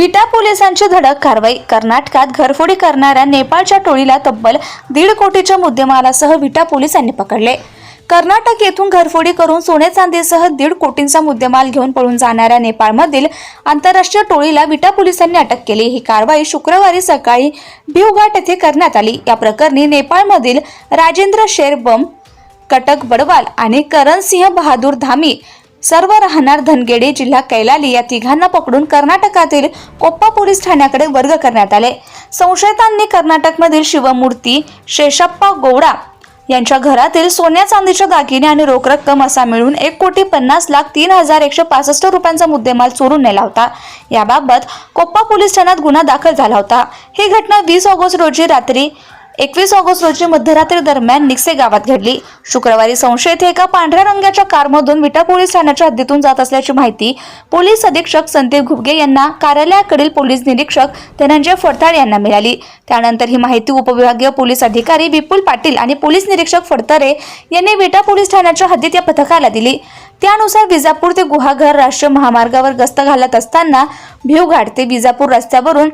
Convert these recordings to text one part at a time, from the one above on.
विटा पोलिसांची धडक कारवाई. कर्नाटकात घरफोडी करणाऱ्या नेपाळच्या टोळीला तब्बल दीड कोटीच्या मुद्देमालासह विटा पोलिसांनी पकडले. कर्नाटक येथून घरफोडी करून सोने चांदीसह दीड कोटींचा मुद्देमाल घेऊन पळून जाणाऱ्या नेपाळमधील आंतरराष्ट्रीय टोळीला विटा पोलिसांनी अटक केली. ही कारवाई शुक्रवारी सकाळी भिवघाट येथे करण्यात आली. या प्रकरणी नेपाळमधील राजेंद्र शेरबम कटक बडवाल आणि करणसिंह बहादूर धामी सर्व राहणार धनगेडी जिल्हा कैलाली या तिघांना पकडून कर्नाटकातील कोप्पा पोलीस ठाण्याकडे वर्ग करण्यात आले. संशयितांनी कर्नाटकमधील शिवमूर्ती शेषप्पा गौडा यांच्या घरातील सोन्या चांदीच्या दागिने आणि रोख रक्कम असा मिळून एक कोटी पन्नास लाख तीन हजार एकशे पासष्ट रुपयांचा मुद्देमाल चोरून नेला होता. याबाबत कोप्पा पोलीस ठाण्यात गुन्हा दाखल झाला होता. ही घटना वीस ऑगस्ट रोजी रात्री एकवीस ऑगस्ट रोजी मध्यरात्री दरम्यान निक्से गावात घडली. शुक्रवारी संशयित येथे एका पांढऱ्या रंगाच्या कारमधून विटा पोलीस ठाण्याच्या हद्दीतून जात असल्याची माहिती पोलीस अधीक्षक संदीप घुबगे यांना कार्यालयाकडील पोलीस निरीक्षक धनंजय फडताळ यांना मिळाली. त्यानंतर ही माहिती उपविभागीय पोलीस अधिकारी विपुल पाटील आणि पोलीस निरीक्षक फडतरे यांनी विटा पोलीस ठाण्याच्या हद्दीत या पथकाला दिली. त्यानुसार विजापूर ते गुहागर राष्ट्रीय महामार्गावर गस्त घालत असताना भिवघाट ते विजापूर रस्त्यावरून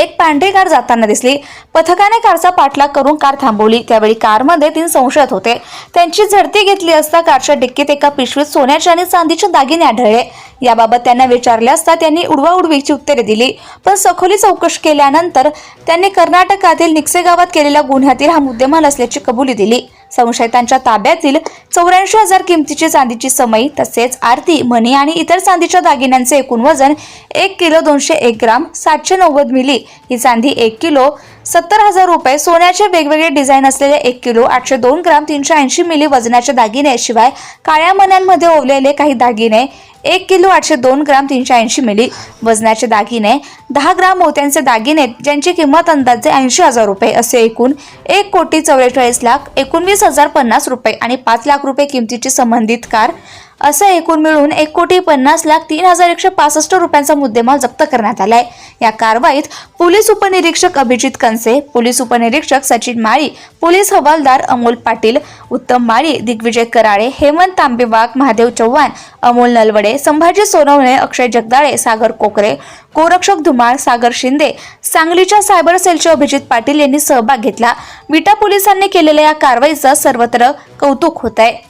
एक पांढरी कार जाताना दिसली. पथकाने कारचा पाठलाग करून कार थांबवली. त्यावेळी कारमध्ये तीन संशयित होते. त्यांची झडती घेतली असता कारच्या डिक्कीत एका पिशवीत सोन्याचे आणि चांदीचे दागिने आढळले. याबाबत त्यांना विचारले असता त्यांनी उडवाउडवीची उत्तरे दिली. पण सखोली चौकशी केल्यानंतर त्यांनी कर्नाटकातील निक्से गावात केलेल्या गुन्ह्यातील हा मुद्देमाल असल्याची कबुली दिली. संशयितांच्या ताब्यातील चौऱ्याऐंशी हजार किमतीची चांदीची समई तसेच आरती मणी आणि इतर चांदीच्या दागिन्यांचे एकूण वजन एक किलो दोनशे एक ग्राम सातशे नव्वद मिली. ही चांदी एक किलो सत्तर हजार रुपये सोन्याचे वेगवेगळे डिझाईन असलेले एक किलो आठशे दोन ग्राम तीनशे ऐंशी मिली वजनाचे दागिने शिवाय काळ्या मण्यांमध्ये ओवलेले काही दागिने एक किलो आठशे दोन ग्राम तीनशे ऐंशी मिली वजनाचे दागिने दहा ग्राम मोत्यांचे दागिने ज्यांची किंमत अंदाजे ऐंशी हजार रुपये असे एकूण एक कोटी चौवेचाळीस लाख एकोणवीस हजार पन्नास रुपये आणि पाच लाख रुपये किमतीची संबंधित कार असं एकूण मिळून एक कोटी पन्नास लाख तीन हजार एकशे पासष्ट रुपयांचा मुद्देमाल जप्त करण्यात आलाय. या कारवाईत पोलीस उपनिरीक्षक अभिजित कनसे पोलीस उपनिरीक्षक सचिन माळी पोलीस हवालदार अमोल पाटील उत्तम माळी दिग्विजय कराळे हेमंत तांबेवाघ महादेव चव्हाण अमोल नलवडे संभाजी सोनवणे अक्षय जगदाळे सागर कोकरे गोरक्षक धुमाळ सागर शिंदे सांगलीच्या सायबर सेलचे अभिजित पाटील यांनी सहभाग घेतला. विटा पोलिसांनी केलेल्या या कारवाईचं सर्वत्र कौतुक होत आहे